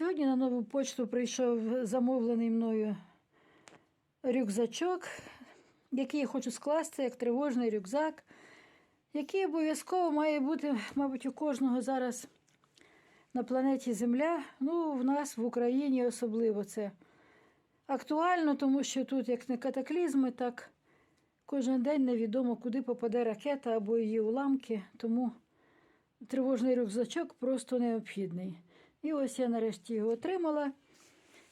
Сьогодні на нову почту прийшов замовлений мною рюкзачок, який я хочу скласти як тривожний рюкзак, який обов'язково має бути, мабуть, у кожного зараз на планеті Земля. Ну, в нас в Україні особливо це актуально, тому що тут як не катаклізми, так кожен день невідомо, куди попаде ракета або її уламки. Тому тривожний рюкзачок просто необхідний. І ось я нарешті його отримала.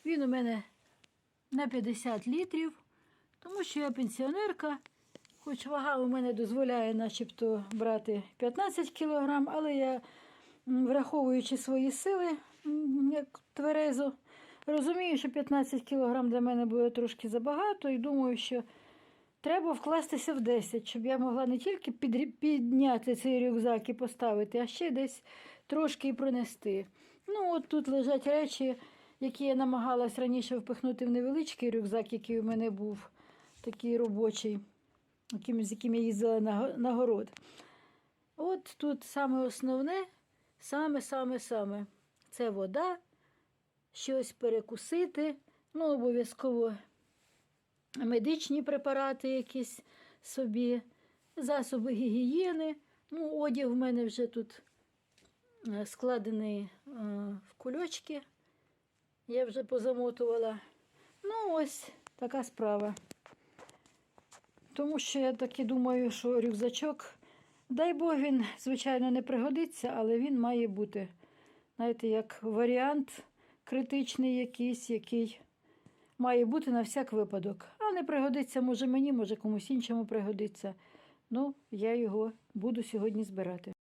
Він у мене на 50 літрів, тому що я пенсіонерка, хоч вага у мене дозволяє начебто брати 15 кілограм, але я, враховуючи свої сили, як тверезо, розумію, що 15 кілограм для мене буде трошки забагато, і думаю, що треба вкластися в 10, щоб я могла не тільки підняти цей рюкзак і поставити, а ще десь трошки і пронести. Ну, от тут лежать речі, які я намагалась раніше впихнути в невеличкий рюкзак, який у мене був такий робочий, з яким я їздила на, город. От тут саме основне, саме-саме-саме. Це вода, щось перекусити, ну, обов'язково медичні препарати якісь собі, засоби гігієни. Ну, одяг в мене вже тут складений е, в кульочки. Я вже позамотувала. Ну, ось така справа. Тому що я таки думаю, що рюкзачок, дай Бог, він, звичайно, не пригодиться, але він має бути, знаєте, як варіант критичний якийсь, який має бути на всяк випадок. А не пригодиться, може мені, може комусь іншому пригодиться. Ну, я його буду сьогодні збирати.